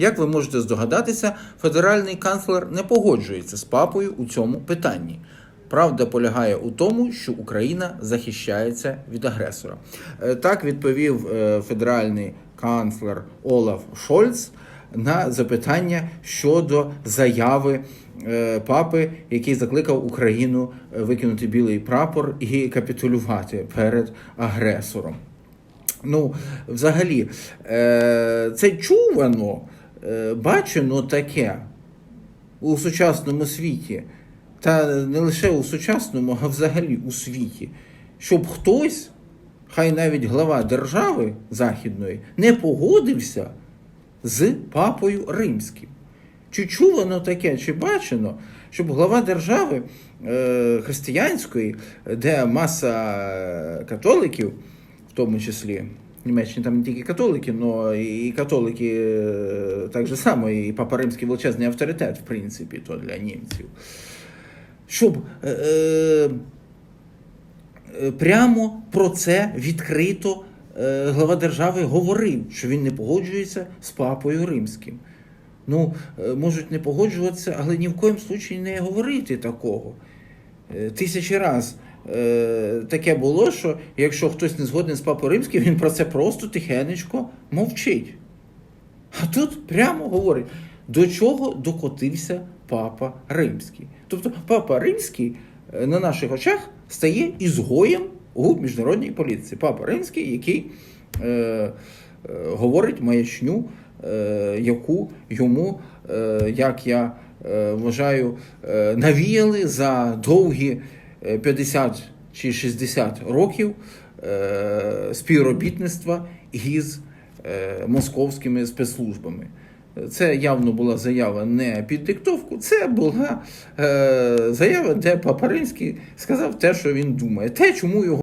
Як ви можете здогадатися, федеральний канцлер не погоджується з папою у цьому питанні. Правда полягає у тому, що Україна захищається від агресора. Е, Так відповів е, федеральний канцлер Олаф Шольц на запитання щодо заяви е, папи, який закликав Україну викинути білий прапор і капітулювати перед агресором. Ну, взагалі, це чувано, бачено таке у сучасному світі, та не лише у сучасному, а взагалі у світі, щоб хтось, хай навіть глава держави західної, не погодився з папою римським. Чи чувано таке, чи бачено, щоб глава держави е, християнської, де маса е, католиків, в тому числі, Німеччині там не тільки католики, але і католики е, так же само, і Папа Римський величезний авторитет, в принципі, то для німців. Щоб е, е, е, прямо про це відкрито е, глава держави говорив, що він не погоджується з папою римським. Ну, е, можуть не погоджуватися, але ні в коїм случаї не говорити такого. Е, Тисячі раз е, таке було, що якщо хтось не згоден з папою римським, він про це просто тихенечко мовчить. А тут прямо говорить, до чого докотився папа римський. Тобто папа римський е, на наших очах стає ізгоєм у міжнародній політиці. Папа римський, який е, е, говорить маячню, е, яку йому, е, як я е, вважаю, е, навіяли за довгі 50 чи 60 років е, співробітництва із е, московськими спецслужбами. Це явно була заява не під диктовку, це була е, заява, де Папаринський сказав те, що він думає, те, чому його.